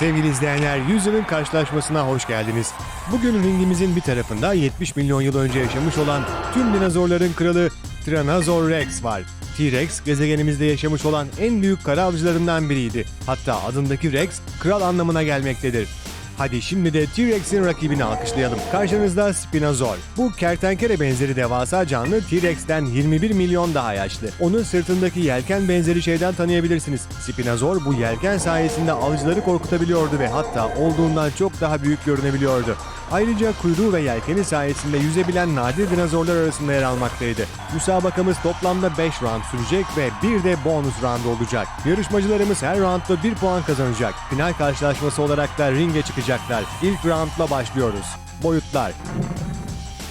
Sevgili izleyenler, yüzyılın karşılaşmasına hoş geldiniz. Bugün ringimizin bir tarafında 70 milyon yıl önce yaşamış olan tüm dinozorların kralı Tyrannosaur Rex var. T-Rex gezegenimizde yaşamış olan en büyük kara avcılarından biriydi. Hatta adındaki Rex kral anlamına gelmektedir. Hadi şimdi de T-Rex'in rakibini alkışlayalım. Karşınızda Spinosaur. Bu kertenkele benzeri devasa canlı T-Rex'ten 21 milyon daha yaşlı. Onu sırtındaki yelken benzeri şeyden tanıyabilirsiniz. Spinosaur bu yelken sayesinde avcıları korkutabiliyordu ve hatta olduğundan çok daha büyük görünebiliyordu. Ayrıca kuyruğu ve yelkeni sayesinde yüzebilen nadir dinozorlar arasında yer almaktaydı. Müsabakamız toplamda 5 round sürecek ve bir de bonus round olacak. Yarışmacılarımız her roundda 1 puan kazanacak. Final karşılaşması olarak da ringe çıkacaklar. İlk roundla başlıyoruz. Boyutlar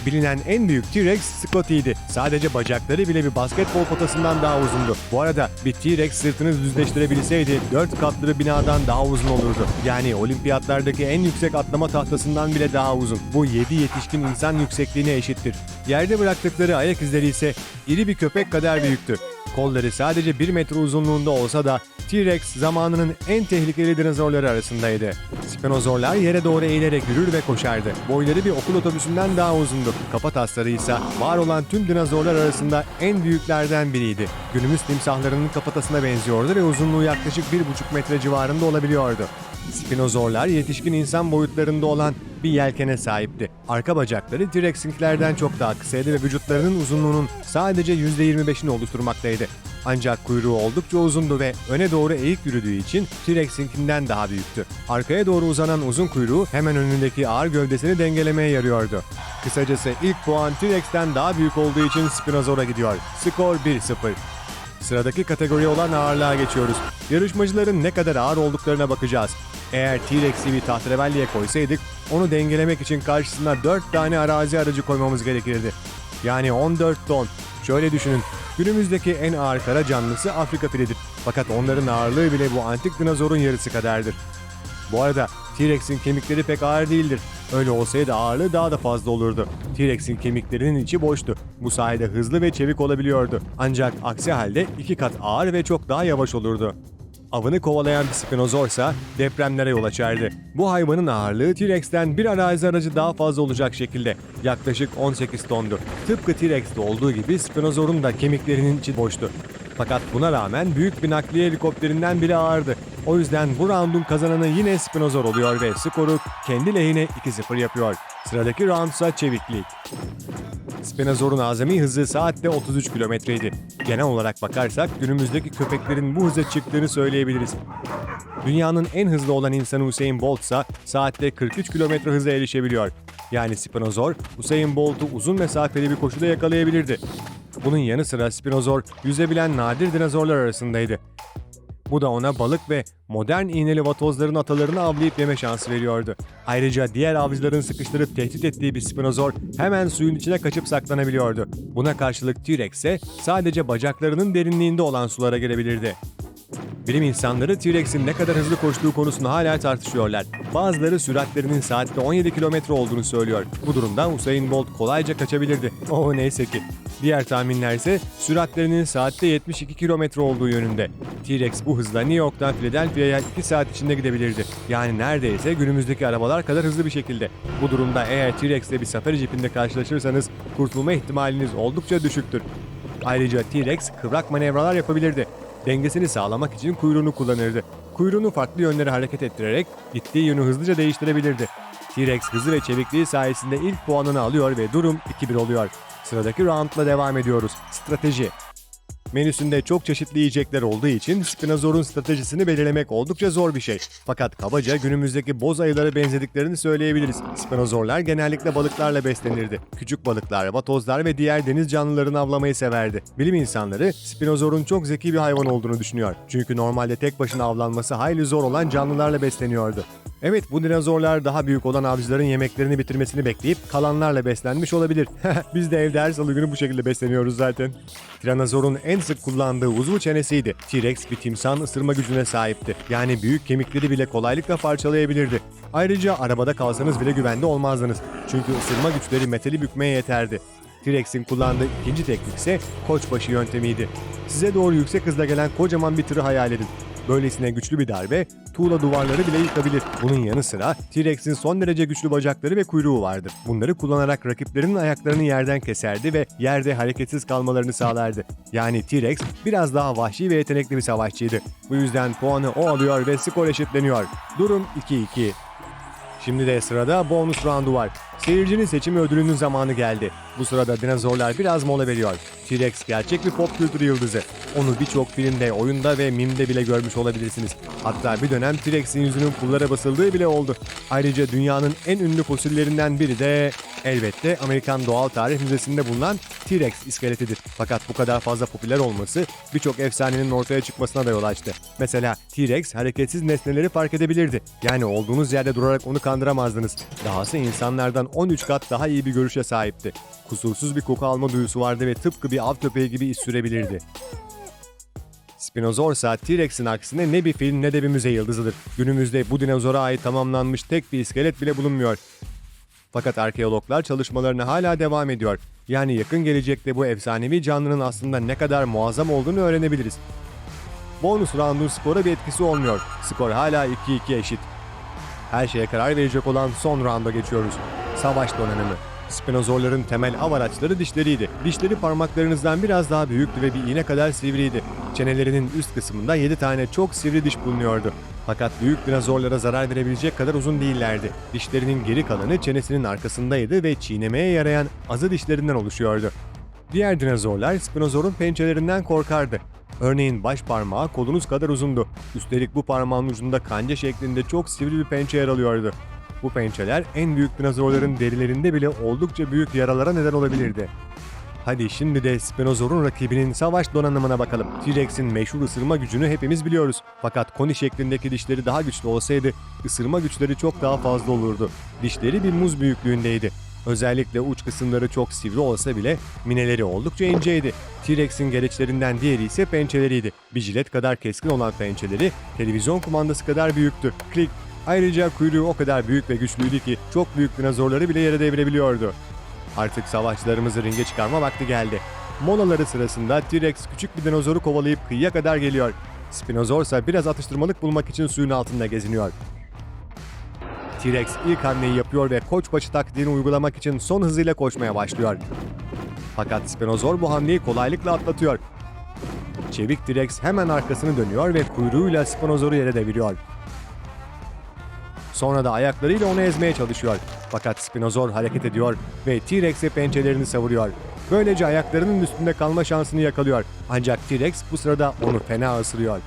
Bilinen en büyük T-Rex Scotty'ydi. Sadece bacakları bile bir basketbol potasından daha uzundu. Bu arada bir T-Rex sırtını düzleştirebilseydi 4 katlı bir binadan daha uzun olurdu. Yani olimpiyatlardaki en yüksek atlama tahtasından bile daha uzun. Bu 7 yetişkin insan yüksekliğine eşittir. Yerde bıraktıkları ayak izleri ise iri bir köpek kadar büyüktü. Kolları sadece 1 metre uzunluğunda olsa da T-Rex zamanının en tehlikeli dinozorları arasındaydı. Spinosaurslar yere doğru eğilerek yürür ve koşardı. Boyları bir okul otobüsünden daha uzundu. Kafa tasları ise var olan tüm dinozorlar arasında en büyüklerden biriydi. Günümüz timsahlarının kafatasına benziyordu ve uzunluğu yaklaşık 1,5 metre civarında olabiliyordu. Spinosaurlar yetişkin insan boyutlarında olan bir yelkene sahipti. Arka bacakları T-Rex'inkilerden çok daha kısaydı ve vücutlarının uzunluğunun sadece %25'ini oluşturmaktaydı. Ancak kuyruğu oldukça uzundu ve öne doğru eğik yürüdüğü için T-Rex'inkinden daha büyüktü. Arkaya doğru uzanan uzun kuyruğu hemen önündeki ağır gövdesini dengelemeye yarıyordu. Kısacası ilk puan T-Rex'ten daha büyük olduğu için Spinosaur'a gidiyor. Skor 1-0. Sıradaki kategori olan ağırlığa geçiyoruz. Yarışmacıların ne kadar ağır olduklarına bakacağız. Eğer T-Rex'i bir tahterevalliye koysaydık, onu dengelemek için karşısına 4 tane arazi aracı koymamız gerekirdi. Yani 14 ton. Şöyle düşünün, günümüzdeki en ağır kara canlısı Afrika filidir. Fakat onların ağırlığı bile bu antik dinozorun yarısı kadardır. Bu arada T-Rex'in kemikleri pek ağır değildir. Öyle olsaydı ağırlığı daha da fazla olurdu. T-Rex'in kemiklerinin içi boştu. Bu sayede hızlı ve çevik olabiliyordu. Ancak aksi halde iki kat ağır ve çok daha yavaş olurdu. Avını kovalayan spinozor ise depremlere yol açardı. Bu hayvanın ağırlığı T-Rex'ten bir arazi aracı daha fazla olacak şekilde yaklaşık 18 tondu. Tıpkı T-Rex'te olduğu gibi spinozorun da kemiklerinin içi boştu. Fakat buna rağmen büyük bir nakliye helikopterinden biri ağırdı. O yüzden bu roundun kazananı yine Spinozor oluyor ve skoru kendi lehine 2-0 yapıyor. Sıradaki round ise çeviklik. Spinozor'un azami hızı saatte 33 kilometreydi. Genel olarak bakarsak günümüzdeki köpeklerin bu hıza çıktığını söyleyebiliriz. Dünyanın en hızlı olan insanı Usain Bolt ise saatte 43 kilometre hıza erişebiliyor. Yani Spinozor, Usain Bolt'u uzun mesafeli bir koşuda yakalayabilirdi. Bunun yanı sıra Spinozor yüzebilen nadir dinozorlar arasındaydı. Bu da ona balık ve modern iğneli vatozların atalarını avlayıp yeme şansı veriyordu. Ayrıca diğer avcıların sıkıştırıp tehdit ettiği bir spinozor hemen suyun içine kaçıp saklanabiliyordu. Buna karşılık T-Rex ise sadece bacaklarının derinliğinde olan sulara girebilirdi. Bilim insanları T-Rex'in ne kadar hızlı koştuğu konusunu hala tartışıyorlar. Bazıları süratlerinin saatte 17 kilometre olduğunu söylüyor. Bu durumda Usain Bolt kolayca kaçabilirdi. O neyse ki. Diğer tahminler ise süratlerinin saatte 72 kilometre olduğu yönünde. T-Rex bu hızla New York'tan Philadelphia'ya 2 saat içinde gidebilirdi. Yani neredeyse günümüzdeki arabalar kadar hızlı bir şekilde. Bu durumda eğer T-Rex'le bir safari jipinde karşılaşırsanız kurtulma ihtimaliniz oldukça düşüktür. Ayrıca T-Rex kıvrak manevralar yapabilirdi. Dengesini sağlamak için kuyruğunu kullanırdı. Kuyruğunu farklı yönlere hareket ettirerek gittiği yönü hızlıca değiştirebilirdi. T-Rex hızı ve çevikliği sayesinde ilk puanını alıyor ve durum 2-1 oluyor. Sıradaki roundla devam ediyoruz. Strateji. Menüsünde çok çeşitli yiyecekler olduğu için Spinozor'un stratejisini belirlemek oldukça zor bir şey. Fakat kabaca günümüzdeki boz ayılara benzediklerini söyleyebiliriz. Spinozorlar genellikle balıklarla beslenirdi. Küçük balıklar, vatozlar ve diğer deniz canlılarını avlamayı severdi. Bilim insanları Spinozor'un çok zeki bir hayvan olduğunu düşünüyor. Çünkü normalde tek başına avlanması hayli zor olan canlılarla besleniyordu. Evet bu dinozorlar daha büyük olan avcıların yemeklerini bitirmesini bekleyip kalanlarla beslenmiş olabilir. Biz de evde her salı günü bu şekilde besleniyoruz zaten. Tiranozorun en sık kullandığı uzvu çenesiydi. T-Rex bir timsahın ısırma gücüne sahipti. Yani büyük kemikleri bile kolaylıkla parçalayabilirdi. Ayrıca arabada kalsanız bile güvende olmazdınız. Çünkü ısırma güçleri metali bükmeye yeterdi. T-Rex'in kullandığı ikinci teknik ise koçbaşı yöntemiydi. Size doğru yüksek hızla gelen kocaman bir tırı hayal edin. Böylesine güçlü bir darbe tuğla duvarları bile yıkabilir. Bunun yanı sıra T-Rex'in son derece güçlü bacakları ve kuyruğu vardır. Bunları kullanarak rakiplerinin ayaklarını yerden keserdi ve yerde hareketsiz kalmalarını sağlardı. Yani T-Rex biraz daha vahşi ve yetenekli bir savaşçıydı. Bu yüzden puanı o alıyor ve skor eşitleniyor. Durum 2-2. Şimdi de sırada bonus roundu var. Seyircinin seçimi ödülünün zamanı geldi. Bu sırada dinozorlar biraz mola veriyor. T-Rex gerçek bir pop kültürü yıldızı. Onu birçok filmde, oyunda ve mimde bile görmüş olabilirsiniz. Hatta bir dönem T-Rex'in yüzünün pullara basıldığı bile oldu. Ayrıca dünyanın en ünlü fosillerinden biri de elbette Amerikan Doğal Tarih Müzesi'nde bulunan T-Rex iskeletidir. Fakat bu kadar fazla popüler olması birçok efsanenin ortaya çıkmasına da yol açtı. Mesela T-Rex hareketsiz nesneleri fark edebilirdi. Yani olduğunuz yerde durarak onu kandıramazdınız. Dahası insanlardan 13 kat daha iyi bir görüşe sahipti. Kusursuz bir koku alma duyusu vardı ve tıpkı bir av köpeği gibi iz sürebilirdi. Spinosaurus ise T-Rex'in aksine ne bir film ne de bir müze yıldızıdır. Günümüzde bu dinozora ait tamamlanmış tek bir iskelet bile bulunmuyor. Fakat arkeologlar çalışmalarına hala devam ediyor. Yani yakın gelecekte bu efsanevi canlının aslında ne kadar muazzam olduğunu öğrenebiliriz. Bonus roundun skora bir etkisi olmuyor. Skor hala 2-2 eşit. Her şeye karar verecek olan son rounda geçiyoruz. Savaş donanımı. Spinozorların temel av araçları dişleriydi. Dişleri parmaklarınızdan biraz daha büyüktü ve bir iğne kadar sivriydi. Çenelerinin üst kısmında 7 tane çok sivri diş bulunuyordu. Fakat büyük dinozorlara zarar verebilecek kadar uzun değillerdi. Dişlerinin geri kalanı çenesinin arkasındaydı ve çiğnemeye yarayan azı dişlerinden oluşuyordu. Diğer dinozorlar spinozorun pençelerinden korkardı. Örneğin baş parmağı kolunuz kadar uzundu. Üstelik bu parmağın ucunda kanca şeklinde çok sivri bir pençe yer alıyordu. Bu pençeler en büyük dinozorların derilerinde bile oldukça büyük yaralara neden olabilirdi. Hadi şimdi de Spinozor'un rakibinin savaş donanımına bakalım. T-Rex'in meşhur ısırma gücünü hepimiz biliyoruz. Fakat koni şeklindeki dişleri daha güçlü olsaydı ısırma güçleri çok daha fazla olurdu. Dişleri bir muz büyüklüğündeydi. Özellikle uç kısımları çok sivri olsa bile mineleri oldukça inceydi. T-Rex'in gereçlerinden diğeri ise pençeleriydi. Bir jilet kadar keskin olan pençeleri televizyon kumandası kadar büyüktü. Klik. Ayrıca kuyruğu o kadar büyük ve güçlüydü ki çok büyük dinozorları bile yere devirebiliyordu. Artık savaşçılarımızı ringe çıkarma vakti geldi. Molaları sırasında T-Rex küçük bir dinozoru kovalayıp kıyıya kadar geliyor. Spinozor ise biraz atıştırmalık bulmak için suyun altında geziniyor. T-Rex ilk hamleyi yapıyor ve koç başı taktiğini uygulamak için son hızıyla koşmaya başlıyor. Fakat Spinozor bu hamleyi kolaylıkla atlatıyor. Çevik T-Rex hemen arkasını dönüyor ve kuyruğuyla Spinozor'u yere deviriyor. Sonra da ayaklarıyla onu ezmeye çalışıyor. Fakat Spinozor hareket ediyor ve T-Rex'e pençelerini savuruyor. Böylece ayaklarının üstünde kalma şansını yakalıyor. Ancak T-Rex bu sırada onu fena ısırıyor.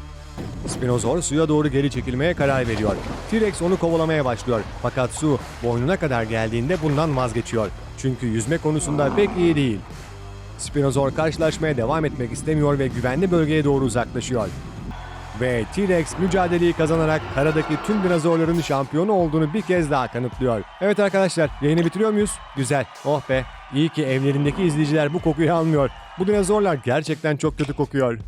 Spinozor suya doğru geri çekilmeye karar veriyor. T-Rex onu kovalamaya başlıyor. Fakat su boynuna kadar geldiğinde bundan vazgeçiyor. Çünkü yüzme konusunda pek iyi değil. Spinozor karşılaşmaya devam etmek istemiyor ve güvenli bölgeye doğru uzaklaşıyor. Ve T-Rex mücadeleyi kazanarak karadaki tüm dinozorların şampiyonu olduğunu bir kez daha kanıtlıyor. Evet arkadaşlar yayını bitiriyor muyuz? Güzel. Oh be. İyi ki evlerindeki izleyiciler bu kokuyu almıyor. Bu dinozorlar gerçekten çok kötü kokuyor.